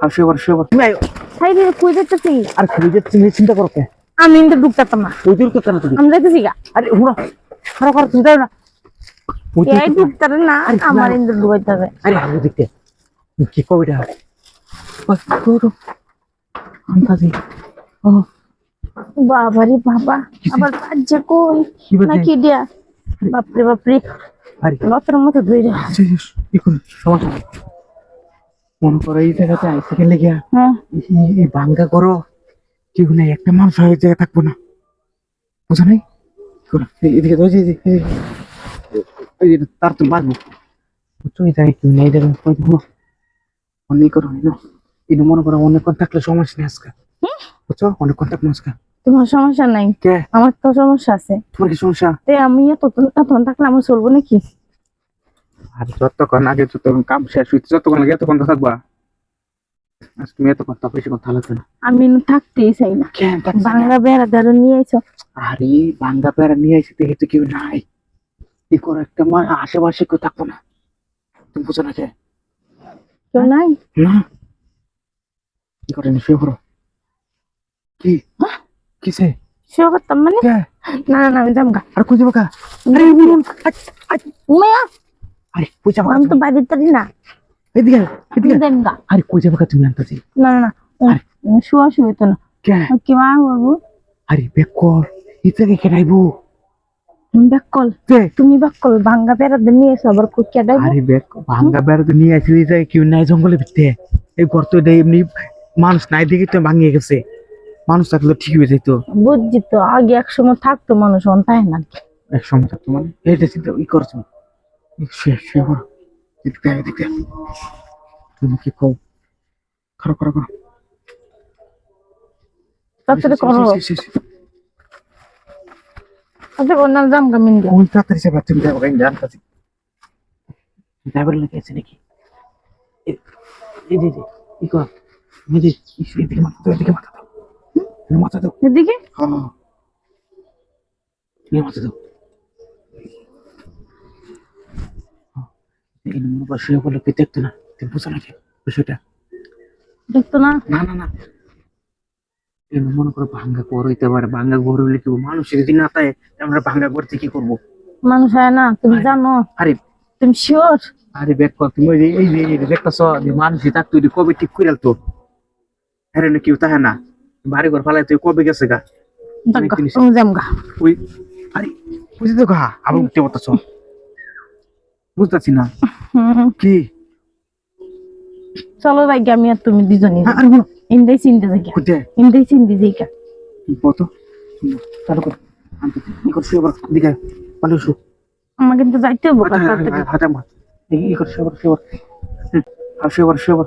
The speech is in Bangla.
আর শুয়ে শুয়ে তুমি আয়। কই আর তুমি চিন্তা করো কে? আমি কিন্তু ঢুকতাম না। ওই দূর কেন তুমি? আমি যাইতেছি গা। আরে হুড়ো খারাপ খারাপ তুমি যাও না। এই না আমার না। ইন্দুর ডুবাইতে হবে। আরে আগে দেখতে। কি কবিটা বাস করো আন্তাজি ও। বাবারে বাবা আবার বাজ্যা কই? নাকি দিয়া বাপরে বাপরে। আরে। লতের মতো ধরে সমস্যা মনে করো এই জায়গাতে হ্যাঁ। এই- বাঙ্গা করো একটা মানুষ জায়গায় থাকব না। বুঝো নাই? এই- এদিকে তো, তার তো বুঝছ এই জায়গায় কেউ নেই দেখো অনেক করো নাও। এই মনে করো অনেকক্ষণ থাকলে সমস্যা নেই আজকে। বুঝছ অনেকক্ষণ থাকব আজকে। তোমার সমস্যা নাই? আমার তো সমস্যা আছে। তোমার কি সমস্যা? আমি এত থাকলে আমার চলবো নাকি? আর যতক্ষণ আগে যতক্ষণ কাম শেষ হইতে যতক্ষণ লাগে এতক্ষণ তো থাকবা। আজ তুমি এতক্ষণ তো বেশি কথা লাগবে না। আমি থাকতেই চাই না? বাংলা বেড়া দারু নিয়ে আইছো। আরে বাঙ্গা পেয়ারা নিয়ে দেখে তো কেউ নাই। কি করে একটা মা আশেপাশে কেউ থাকব না। তুমি বুঝো না কে? কেউ নাই? না। কি করে নি শুয়ে কি? কিসে? শুয়ে করতাম মানে? না না না আমি গা আর যাব কা? আরে বলুন মায়া আরে কই যাব আমি তো তারি না। এদিকে এদিকে আরে কই যাব তুমি আনতাছি না না না উম, শুয়া শুয়ে তো না। কি? মা বাবু? আরে বেকল ইতে কে নাইবো? বেকল। তুমি বেকল নিয়ে এসো আবার কুকিয়া ডাইব। আরে বেক ভাঙ্গা বেড়া তো নিয়ে আসি এই কেউ নাই জঙ্গলে ভিতরে। এই গর্ত এটা এমনি মানুষ নাই দেখে তো ভাঙিয়ে গেছে। মানুষ থাকলে ঠিক হয়ে যেত। বুঝছি তো আগে এক সময় থাকতো মানুষ অন তাই না এক সময় থাকতো মানে? এইটা চিন্তা ই করছ। এদিকে এদিকে তুমি কি কও করো করো করো তাড়াতাড়ি ওই তাড়াতাড়ি সে ড্রাইভার লেগে আছে নাকি এই যে ই এদিকে মাথা দাও এদিকে মাথা দাও মাথা দাও এদিকে হ্যাঁ মাথা দাও মনে মানুষ হয় না কবে ঠিক করে তো হ্যাঁ কেউ তাহে না বাড়ি ঘর ফালাই তুই কবে গেছে গা বুঝতে গা আবার উঠতে পারতেছ বুঝতেছি না কি? চলো ভাই আমি আর তুমি দুজনে হ্যাঁ, ইন্দাই চিনতে যাই ইন্দাই চিনতে যাই। কত? চালু কর ই কর শুয়ে পড় দিকে পালো শু আমাকে কিন্তু যাইতে হবে গা, তাড়াতাড়ি। হাতে মার ই কর শুয়ে পড় শুয়ে পড়